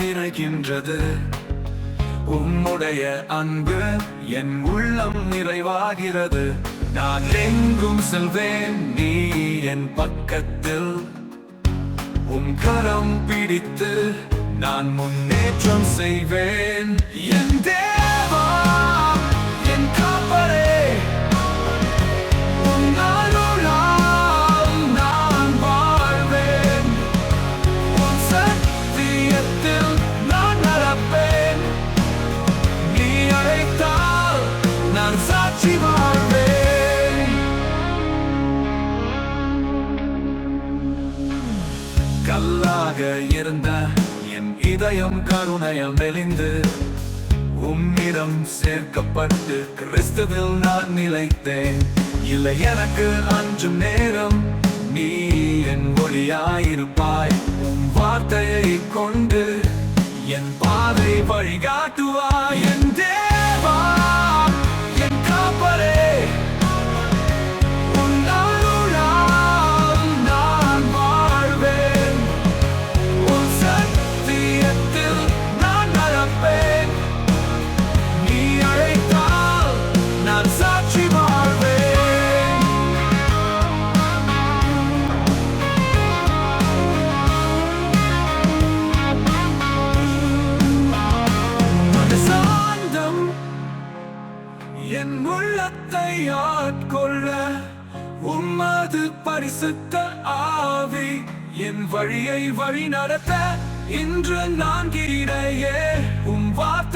நிறைகின்றது உம்முடைய அன்பு என் உள்ளம் நிறைவாகிறது. நான் எங்கும் செல்வேன் நீ என் பக்கத்தில். உன் கரம் பிடித்து நான் முன்னேற்றம் செய்வேன். என் நான் சாட்சி வாழ்வேன் கல்லாக இருந்த என் இதயம் கருணையம் மெலிந்து உம்மிடம் சேர்க்கப்பட்டு கிறிஸ்துவில் நான் நிலைத்தேன் இல்லை எனக்கு அஞ்சும் நேரம் நீ என் ஒளியாயிருப்பாய் உன் வார்த்தையை கொண்டு என் பாதை வழிகாட்டுவாய் என் உள்ளத்தை ஆட்கொள்ள உம்மது பரிசுத்த ஆவி என் வழியை வழி நடத்த இன்று நான் கிரிடையே. உம் வார்த்தை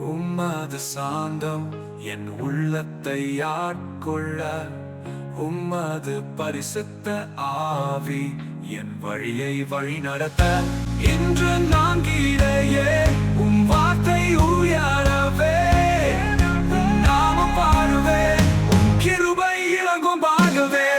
உம்மது சாந்தம் என் உள்ளத்தை ஆட்கொள்ள. உம்மது பரிசுத்த ஆவி என் வழியை வழிநடத்த. இன்று நான் கீழேயே உம் வார்த்தை உயரவே. நாம பாடுவேன் உம் கிருபை இறங்கும் பாடுவேன்